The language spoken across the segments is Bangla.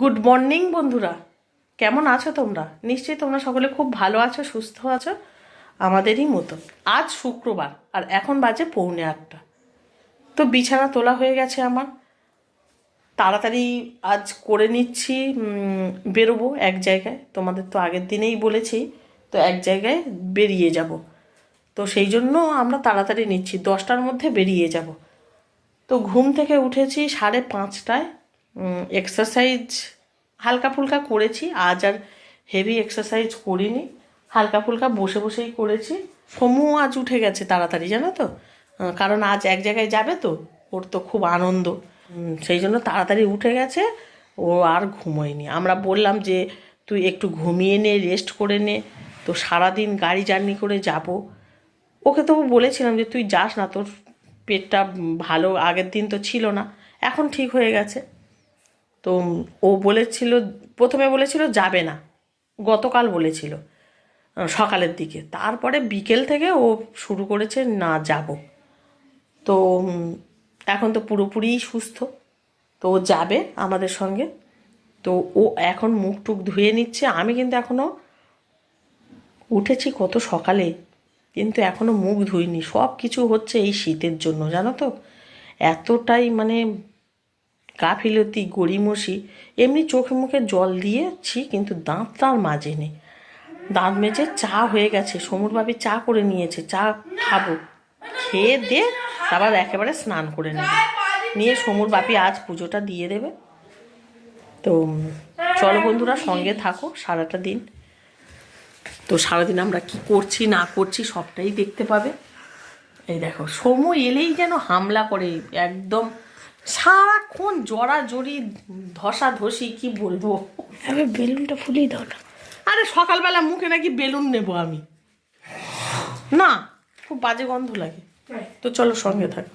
গুড মর্নিং বন্ধুরা। কেমন আছো তোমরা? নিশ্চয়ই তোমরা সকলে খুব ভালো আছো, সুস্থ আছো আমাদেরই মতো। আজ শুক্রবার, আর এখন বাজে পৌনে আটটা। তো বিছানা তোলা হয়ে গেছে আমার। তাড়াতাড়ি আজ করে নিচ্ছি বেরোবো এক জায়গায়। তোমাদের তো আগের দিনেই বলেছি, তো এক জায়গায় বেরিয়ে যাব। তো সেই জন্য আমরা তাড়াতাড়ি নিচ্ছি, দশটার মধ্যে বেরিয়ে যাব। তো ঘুম থেকে উঠেছি সাড়ে পাঁচটায়। এক্সারসাইজ হালকা ফুলকা করেছি, আজ আর হেভি এক্সারসাইজ করিনি। হালকা ফুলকা বসে বসেই করেছি। সমু আজ উঠে গেছে তাড়াতাড়ি, জানো তো? কারণ আজ এক জায়গায় যাবে তো, ওর তো খুব আনন্দ। সেই জন্য তাড়াতাড়ি উঠে গেছে, ও আর ঘুমোয়নি। আমরা বললাম যে, তুই একটু ঘুমিয়ে নে রেস্ট করে নে, তো সারাদিন গাড়ি জার্নি করে যাব। ওকে তবু বলেছিলাম যে, তুই যাস না, তোর পেটটা ভালো আগের দিন তো ছিল না, এখন ঠিক হয়ে গেছে। তো ও বলেছিল, প্রথমে বলেছিল যাবে না। গতকাল বলেছিল সকালের দিকে। তারপরে বিকেল থেকে ও শুরু করেছে, না, যাব। তো এখন তো পুরোপুরিই সুস্থ। তো ও যাবে আমাদের সঙ্গে। তো ও এখন মুখ টুক ধুয়ে নিচ্ছে। আমি কিন্তু এখনও উঠেছি কত সকালে, কিন্তু এখনও মুখ ধুইনি। সব কিছু হচ্ছে এই শীতের জন্য, জানো তো? এতটাই মানে গাফিলতি, গড়িমসি, এমনি চোখে মুখে জল দিয়েছি, কিন্তু দাঁত তার মাঝে নেই। দাঁত মেজে চা হয়ে গেছে। সমুরভাবে চা করে নিয়েছে, চা খাব। খেয়ে দে তারপর একেবারে স্নান করে নেবে। নিয়ে সমুর বাপি আজ পুজোটা দিয়ে দেবে। তো, চলো বন্ধুরা, সঙ্গে থাকো সারাটা দিন। তো সারাদিন আমরা কি করছি, না করছি সবটাই দেখতে পাবে। এই দেখো সময় এলেই যেন হামলা করে, একদম সারাক্ষণ জড়া জড়ি ধসা ধসি কি বলব? আমি বেলুনটা ফুলিয়ে দাও না। আরে সকালবেলা মুখে নাকি বেলুন নেব আমি। না খুব বাজে গন্ধ লাগে। তো চলো সঙ্গে থাকো।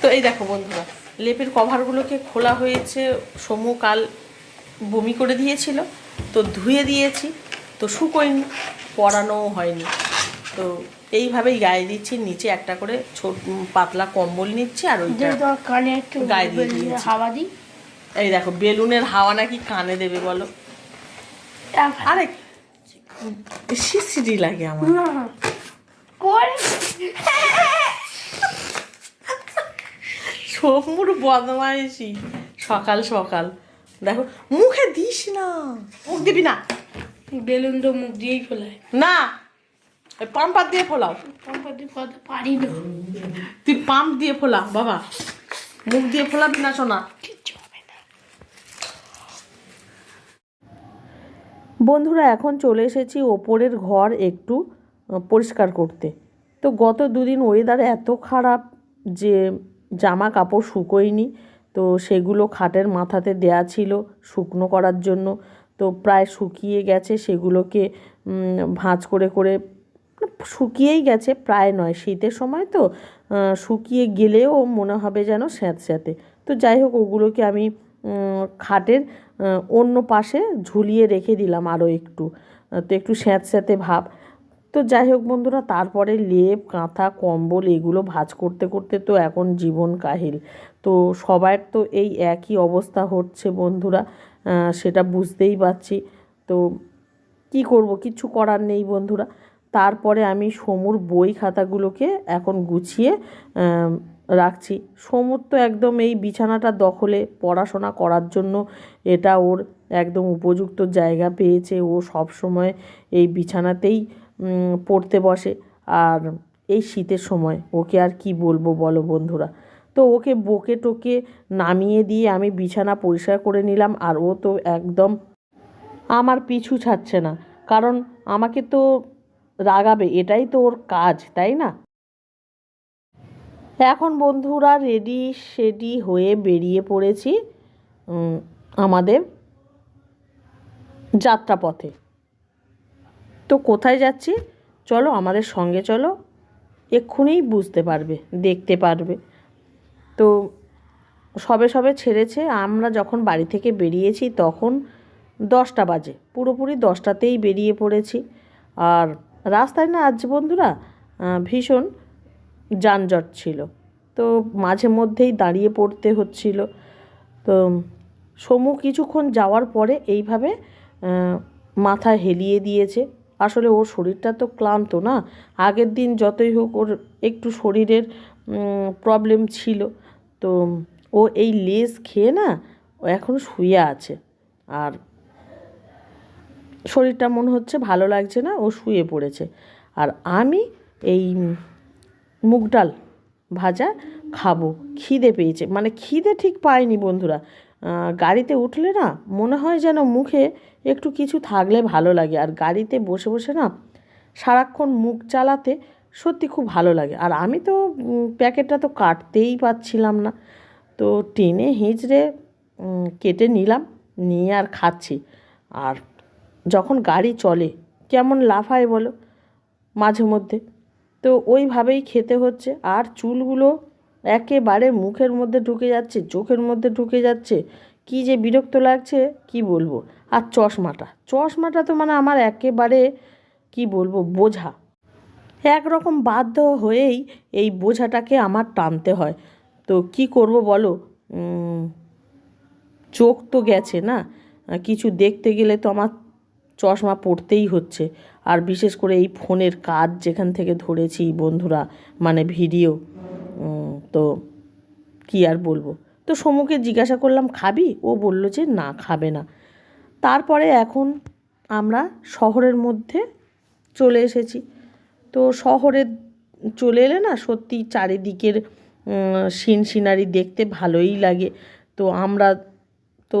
তো এই দেখো বন্ধুরা লেপের কভারগুলোকে খোলা হয়েছে সমু কাল বমি করে দিয়েছিল তো ধুয়ে দিয়েছি তো শুকোয়নি পরানোও হয়নি। তো এইভাবেই গায়ে দিচ্ছি নিচে একটা করে ছোট পাতলা কম্বল নিচ্ছি আর তোমার কানে একটু গায়ে দিয়ে হাওয়া দিই। এই দেখো বেলুনের হাওয়া নাকি কানে দেবে বলো? আরে শিরশিরি লাগে আমার। সমুর বদমাইশি সকাল সকাল। দেখো মুখে দিস না। মুখ দিবি না। বেলুন তো মুখ দিয়েই ফেলায়। না ওই পাম্পার দিয়ে ফোলাও। পাম্পা দিয়ে ফেলাতে পারি না। তুই পাম্প দিয়ে ফোলা বাবা। মুখ দিয়ে ফোলাবি না শোনা কিচ্ছু হবে না। বন্ধুরা এখন চলে এসেছি ওপরের ঘর একটু পরিষ্কার করতে। তো গত দুদিন ওয়েদার এত খারাপ যে জামা কাপড় শুকোয়নি তো সেগুলো খাটের মাথাতে দেয়া ছিল শুকনো করার জন্য। তো প্রায় শুকিয়ে গেছে সেগুলোকে ভাঁজ করে করে শুকিয়েই গেছে, প্রায় নয়। শীতের সময় তো শুকিয়ে গেলেও মনে হবে যেন স্যাঁতস্যাঁতে। তো যাই হোক, ওগুলোকে আমি খাটের অন্য পাশে ঝুলিয়ে রেখে দিলাম আরও একটু। তো একটু স্যাঁতস্যাঁতে ভাব। তো যাই হোক বন্ধুরা, তারপরে লেপ, কাঁথা, কম্বল এগুলো ভাঁজ করতে করতে তো এখন জীবন কাহিল। তো সবার তো এই একই অবস্থা হচ্ছে বন্ধুরা সেটা বুঝতেই পারছি। তো কি করব, কিছু করার নেই বন্ধুরা। তারপরে আমি সমুর বই খাতাগুলোকে এখন গুছিয়ে রাখছি। সমুর তো একদম এই বিছানাটা দখলে পড়াশোনা করার জন্য এটা ওর একদম উপযুক্ত জায়গা পেয়েছে। ও সব সময় এই বিছানাতেই পড়তে বসে। আর এই শীতের সময় ওকে আর কি বলব বলো বন্ধুরা? তো ওকে বকে টোকে নামিয়ে দিয়ে আমি বিছানা পরিষ্কার করে নিলাম আর ও তো একদম আমার পিছু ছাড়ছে না। কারণ আমাকে তো রাগাবে, এটাই তো ওর কাজ, তাই না? এখন বন্ধুরা রেডি সেডি হয়ে বেরিয়ে পড়েছি আমাদের যাত্রাপথে। তো কোথায় যাচ্ছি? চলো আমাদের সঙ্গে চলো এক্ষুনিই বুঝতে পারবে, দেখতে পারবে। তো সবে সবে ছেড়েছে, আমরা যখন বাড়ি থেকে বেরিয়েছি তখন দশটা বাজে, পুরোপুরি দশটাতেই বেরিয়ে পড়েছি। আর রাস্তায় না আজ বন্ধুরা ভীষণ যানজট ছিল। তো মাঝে মধ্যেই দাঁড়িয়ে পড়তে হচ্ছিল। তো সমু কিছুক্ষণ যাওয়ার পরে এইভাবে মাথা হেলিয়ে দিয়েছে। আসলে ওর শরীরটা তো ক্লান্ত না। আগের দিন যতই হোক ওর একটু শরীরের প্রবলেম ছিল। তো ও এই লেজ খেয়ে না ও এখন শুয়ে আছে। আর শরীরটা মনে হচ্ছে ভালো লাগছে না, ও শুয়ে পড়েছে। আর আমি এই মুগ ডাল ভাজা খাব। খিদে পেয়েছে। মানে খিদে ঠিক পাইনি বন্ধুরা। গাড়িতে উঠলে না মনে হয় যেন মুখে একটু কিছু থাকলে ভালো লাগে। আর গাড়িতে বসে বসে না সারাক্ষণ মুখ চালাতে সত্যি খুব ভালো লাগে। আর আমি তো প্যাকেটটা তো কাটতেই পাচ্ছিলাম না। তো টেনে হিঁচড়ে কেটে নিলাম। নিয়ে আর খাচ্ছি। আর যখন গাড়ি চলে, কেমন লাফায় বলো? মাঝে মধ্যে। তো ওইভাবেই খেতে হচ্ছে। আর চুলগুলো একেবারে মুখের মধ্যে ঢুকে যাচ্ছে, চোখের মধ্যে ঢুকে যাচ্ছে। কি যে বিরক্ত লাগছে, কি বলব? আর চশমাটা। চশমাটা তো মানে আমার একেবারে, কি বলব, বোঝা। একরকম বাধ্য হয়েই এই বোঝাটাকে আমার টানতে হয়। তো কি করব বলো? চোখ তো গেছে না? কিছু দেখতে গেলে তো আমার চশমা পড়তেই হচ্ছে। আর বিশেষ করে এই ফোনের কাজ যেখান থেকে ধরেছি বন্ধুরা মানে ভিডিও তো কি আর বলব? তো সমুকে জিজ্ঞাসা করলাম, খাবি? ও বলল যে, না, খাবে না। তারপরে এখন আমরা শহরের মধ্যে চলে এসেছি। তো শহরে চলে এলে না, সত্যি চারিদিকের সিন সিনারি দেখতে ভালোই লাগে। তো আমরা তো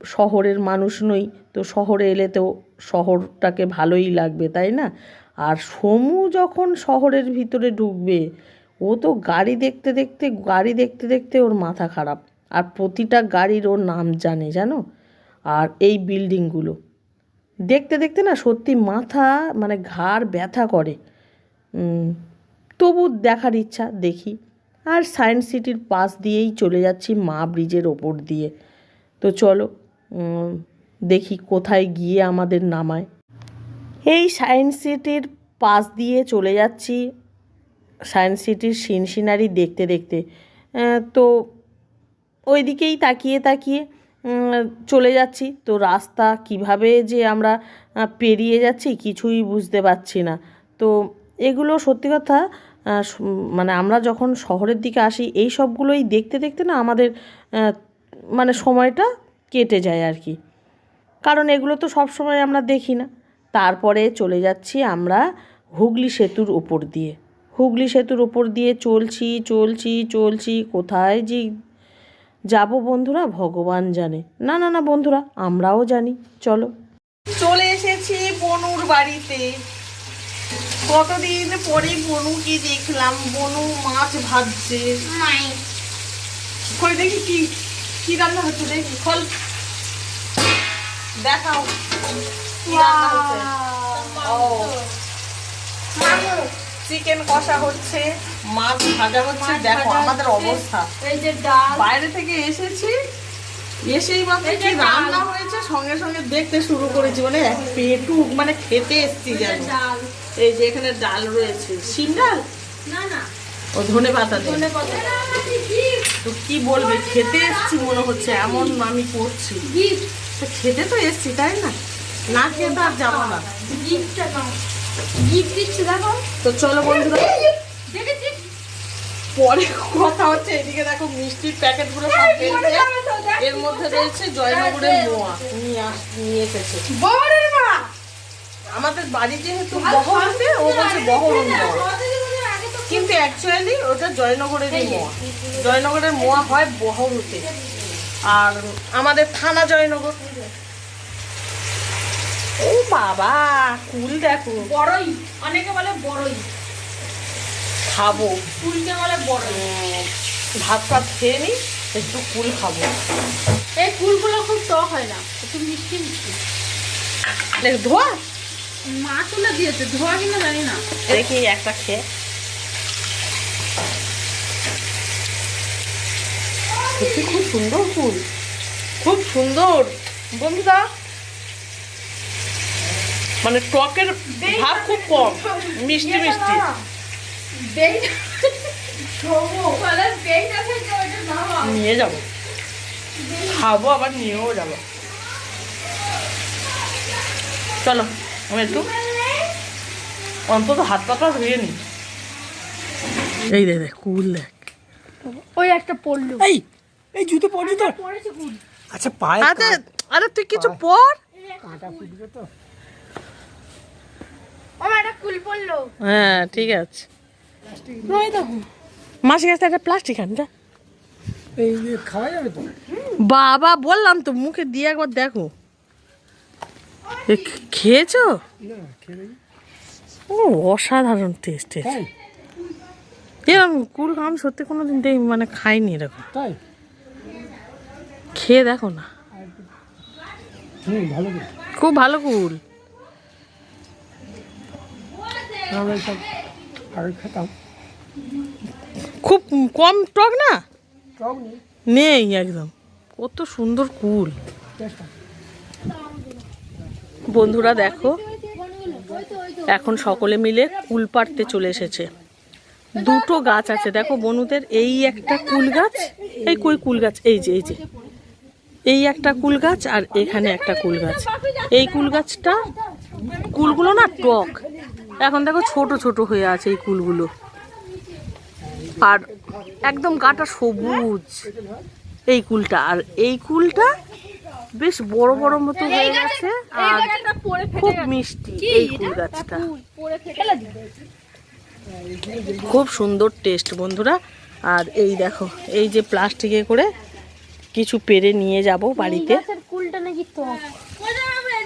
শহরের মানুষ নই, তো শহরে এলে তো শহরটাকে ভালোই লাগবে, তাই না? আর সমু যখন শহরের ভিতরে ঢুকবে, ও তো গাড়ি দেখতে দেখতে, গাড়ি দেখতে দেখতে ওর মাথা খারাপ। আর প্রতিটা গাড়ির ওর নাম জানে, জানো? আর এই বিল্ডিংগুলো। দেখতে দেখতে না সত্যি মাথা মানে ঘাড় ব্যথা করে। তবু দেখার ইচ্ছা, দেখি। আর সায়েন্স সিটির পাশ দিয়েই চলে যাচ্ছি মা ব্রিজের ওপর দিয়ে। তো চলো দেখি কোথায় গিয়ে আমাদের নামায়। এই সায়েন্স সিটির পাশ দিয়ে চলে যাচ্ছি। সায়েন্স সিটির সিন সিনারি দেখতে। দেখতে তো ওই দিকেই তাকিয়ে তাকিয়ে চলে যাচ্ছি। তো রাস্তা কীভাবে যে আমরা পেরিয়ে যাচ্ছি কিছুই বুঝতে পারছি না। তো এগুলো সত্যি কথা মানে আমরা যখন শহরের দিকে আসি, এই সবগুলোই দেখতে দেখতে না আমাদের মানে সময়টা কেটে যায় আর কি। কারণ এগুলো তো সব সময় আমরা দেখি না। তারপরে চলে যাচ্ছি আমরা হুগলি সেতুর উপর দিয়ে। হুগলি সেতুর উপর দিয়ে চলছি চলছি চলছি কোথায় যে যাব বন্ধুরা ভগবান জানে। না না না বন্ধুরা আমরাও জানি চলো। চলে এসেছি বনুর বাড়িতে। কতদিন পরে বনুকে দেখলাম বনু মাছ ভাজছে। দেখি কি কি রান্না হচ্ছে দেখি? খোল। দেখাও। চিকেন কষা হচ্ছে। মাছ ভাজা হচ্ছে দেখো আমাদের অবস্থা। এই যে ডাল। বাইরে থেকে এসেছি এসেই মাত্র কি রান্না হয়েছে সঙ্গে সঙ্গে দেখতে শুরু করেছি মানে পেটু মানে খেতে এসছি যেন। এই যে এখানে ডাল রয়েছে। শিম ডাল? না না। ও ধনে পাতা ধনে পাতা। তো কি বলবে? খেতে এসছি মনে হচ্ছে এমন আমি করছি। তো খেতে তো এসছি তাই না? না খেয়ে তো আর যাব না। গিফট দিচ্ছি দেখো। তো চলো বন্ধুরা। পরে কথা হচ্ছে এদিকে দেখো মিষ্টির প্যাকেটগুলো সব বেরিয়েছে। এর মধ্যে রয়েছে জয়নগরের মোয়া। নিয়ে নিয়ে এসেছে। আমাদের বাড়ি যেহেতু বহরতে ও বলছে বহরন মোয়া কিন্তু অ্যাকচুয়ালি ওটা জয়নগরেরই মোয়া। জয়নগরের মোয়া হয় বহরুতে আর আমাদের থানা জয়নগর। ও বাবা কুল দেখো। বড়ই। অনেকে বলে বড়ই। খাব। কুলকে বলে বড়ই। উম, ভাত ফাত খেয়ে নি একটু কুল খাব। এই কুলগুলো খুব টক হয় না একটু মিষ্টি মিষ্টি। ধোয়া? মা তুলে দিয়েছে ধোয়া কিনা জানি না। দেখি একটা খেয়ে। সত্যি খুব সুন্দর ফুল। খুব সুন্দর। বন্ধুরা মানে টকের ভাব খুব কম। মিষ্টি মিষ্টি। ওইটা নাও নিয়ে যাব। খাব আবার নিয়েও যাব। চলো আমি একটু অন্তত হাত পাতা ধুয়ে নি এই দেখ কুল দেখ। ওই একটা পড়ল। এই এই জুতো পড়ি তো আচ্ছা পায়ে আরে আরে তুই কিছু পর। কাঁটা ফুটবে তো। হ্যাঁ ঠিক আছে। ওই কাছে একটা প্লাস্টিক আনটা এই যে বাবা বললাম তো মুখে দিয়ে একবার দেখো। এ খেয়েছো? না খেয়ে দেখি ও অসাধারণ টেস্ট এরকম কুল আমি সত্যি কোনো দিন দেই মানে খাইনি এরকম। তাই? খেয়ে দেখো না। খুব ভালো কুল। খুব কম টক না? নেই। একদম। কত সুন্দর কুল। বন্ধুরা দেখো এখন সকলে মিলে কুল পাড়তে চলে এসেছে। দুটো গাছ আছে। দেখো বনুদের এই একটা কুল গাছ এই কই কুল গাছ? এই যে এই যে। এই একটা কুল গাছ আর এখানে একটা কুল গাছ। এই কুল গাছটা কুলগুলো না টক। এখন দেখো ছোট ছোট হয়ে আছে এই কুলগুলো। আর একদম গাটা সবুজ এই কুলটা। আর এই কুলটা বেশ বড় বড় মতো হয়ে গেছে আর খুব মিষ্টি এই কুল গাছটা। খুব সুন্দর টেস্ট বন্ধুরা। আর এই দেখো এই যে প্লাস্টিকে করে কিছু পেরে নিয়ে যাব বাড়িতে।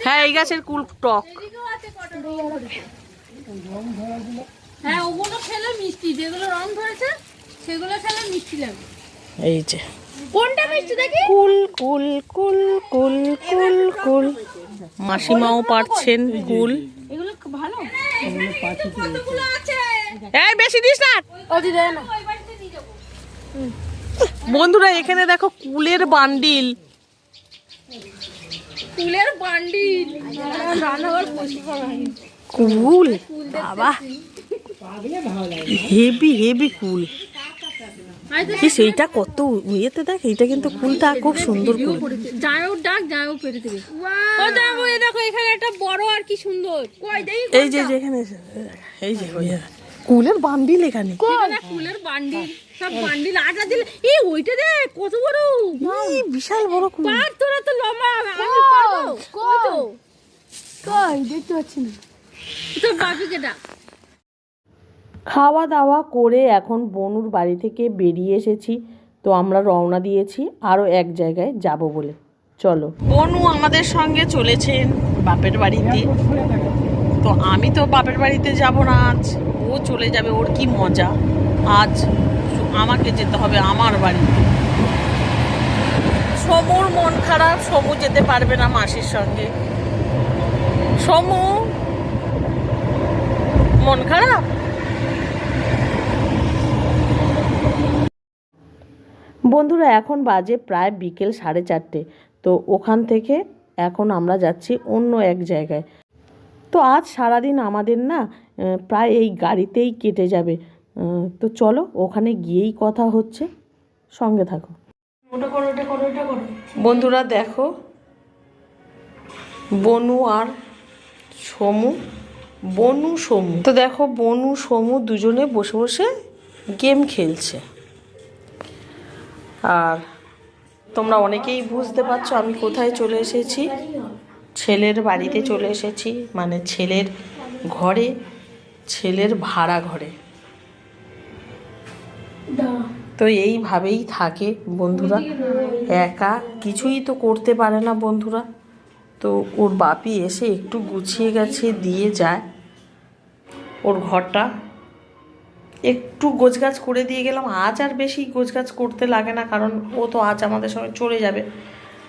হ্যাঁ এই গাছের কুল টক। হ্যাঁ ওগুলো খেলে মিষ্টি। যেগুলো রং ধরেছে সেগুলো খেলে মিষ্টি লাগে। এই যে। কোনটা মিষ্টি দেখি? কুল কুল কুল কুল কুল কুল। মাসিমাও পারছেন কুল। এগুলো ভালো? এই বেশি দিস না। ও দেয় না বন্ধুরা এখানে দেখো কুলের বান্ডিল। কুলের বান্ডিল। রান্নাঘর কুল বাবা। Heavy heavy cool. সেইটা কত ইয়েতে দেখ এইটা কিন্তু কুলটা খুব সুন্দর কুল। ডাক ও দেখো এখানে একটা বড় আর কি সুন্দর। কই এই যে যেখানে এই যে ওই যে, কুলের বান্ডিল এখানে। এখানে ফুলের বান্ডিল। সব বান্ডিল। আটা দিলে এই ওইটা দেখ কত বড়? এই বিশাল বড় কুল। পার তোরা তো লম্বা। আমি পারব। কই তো। কই দেখতে পাচ্ছি না। তো বাপিকে ডাক খাওয়া দাওয়া করে এখন বনুর বাড়ি থেকে বেরিয়ে এসেছি। তো আমরা রওনা দিয়েছি। আরও এক জায়গায় যাব বলে। চলো। বনু আমাদের সঙ্গে চলেছেন বাপের বাড়িতে। তো আমি তো বাপের বাড়িতে যাব না আজ। ও চলে যাবে, ওর কি মজা? আজ আমাকে যেতে হবে আমার বাড়িতে সমুর মন খারাপ, সমু যেতে পারবে না মাসির সঙ্গে। সমু, মন খারাপ? বন্ধুরা, এখন বাজে প্রায় বিকেল সাড়ে চারটে। তো ওখান থেকে এখন আমরা যাচ্ছি অন্য এক জায়গায়। তো আজ সারাদিন আমাদের না প্রায় এই গাড়িতেই কেটে যাবে। তো চলো ওখানে গিয়েই কথা হচ্ছে। সঙ্গে থাকো। বন্ধুরা দেখো বনু আর সমু বনু সমু। তো দেখো বনু সমু দুজনে বসে বসে গেম খেলছে। আর তোমরা অনেকেই বুঝতে পারছ আমি কোথায় চলে এসেছি। ছেলের বাড়িতে চলে এসেছি মানে ছেলের ঘরে ছেলের ভাড়া ঘরে। তো এইভাবেই থাকে বন্ধুরা। একা কিছুই তো করতে পারে না বন্ধুরা। তো ওর বাপি এসে একটু গুছিয়ে গেছে দিয়ে যায়। ওর ঘরটা একটু গোছগাছ করে দিয়ে গেলাম। আজ আর বেশি গোছগাছ করতে লাগে না কারণ ও তো আজ আমাদের সঙ্গে চলে যাবে।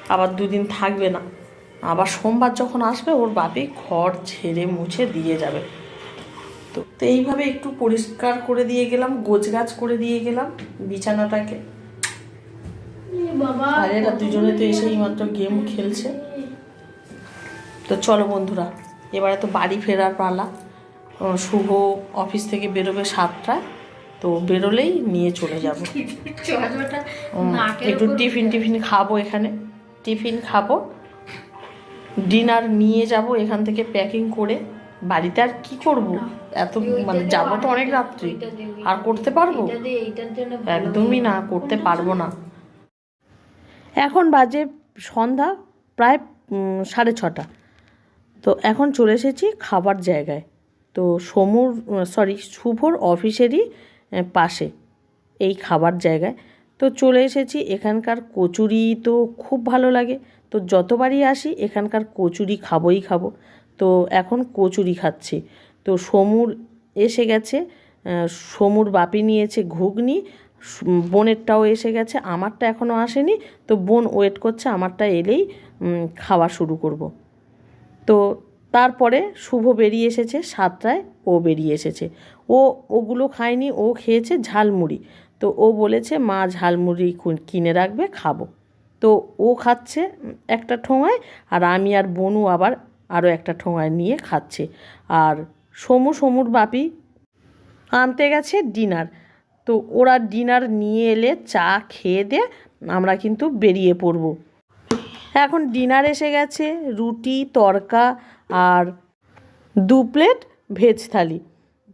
আবার দুদিন থাকবে না। আবার সোমবার যখন আসবে ওর বাপি ঘর ছেড়ে মুছে দিয়ে যাবে। তো তো এইভাবে একটু পরিষ্কার করে দিয়ে গেলাম গোছগাছ করে দিয়ে গেলাম বিছানাটাকে। আর এরা দুজনে তো এসেই মাত্র গেম খেলছে। তো চলো বন্ধুরা এবারে তো বাড়ি ফেরার পালা। শুভ অফিস থেকে বেরোবে সাতটায় তো বেরোলেই নিয়ে চলে যাব। একটু টিফিন টিফিন খাব এখানে। টিফিন খাব ডিনার নিয়ে যাব এখান থেকে প্যাকিং করে। বাড়িতে আর কি করব? এত মানে যাব তো অনেক রাত্রি। আর করতে পারব? একদমই না করতে পারব না। এখন বাজে সন্ধ্যা প্রায় সাড়ে ছটা। তো এখন চলে এসেছি খাবার জায়গায়। তো সমুর সরি শুভর অফিসেরই পাশে এই খাবার জায়গায়। তো চলে এসেছি এখানকার কচুরি তো খুব ভালো লাগে। তো যতবারই আসি, এখানকার কচুরি খাবোই খাব। তো এখন কচুরি খাচ্ছি। তো সমুর এসে গেছে সমুর বাপি নিয়েছে ঘুগনি বোনেরটাও এসে গেছে, আমারটা এখনও আসেনি। তো বোন ওয়েট করছে, আমারটা এলেই খাওয়া শুরু করব। তো তারপরে শুভ বেরিয়ে এসেছে, সাতটায় ও বেরিয়ে এসেছে। ও, ওগুলো খায়নি, ও খেয়েছে ঝালমুড়ি। তো ও বলেছে, মা ঝালমুড়ি কিনে রাখবে, খাব। তো ও খাচ্ছে একটা ঠোঙায়, আর আমি আর বনু আবার আরও একটা ঠোঙায় নিয়ে খাচ্ছে। আর সমু, সমুর বাপি আনতে গেছে ডিনার। তো ওরা ডিনার নিয়ে এলে চা খেয়ে দে আমরা কিন্তু বেরিয়ে পড়ব। এখন ডিনার এসে গেছে, রুটি, তরকা আর দু প্লেট ভেজ থালি।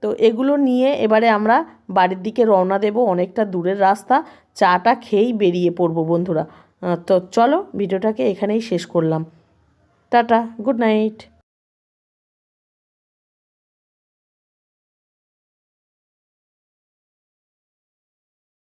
তো এগুলো নিয়ে এবারে আমরা বাড়ির দিকে রওনা দেব, অনেকটা দূরের রাস্তা। চাটা খেয়েই বেরিয়ে পড়ব বন্ধুরা। তো চলো ভিডিওটাকে এখানেই শেষ করলাম। Tata good night.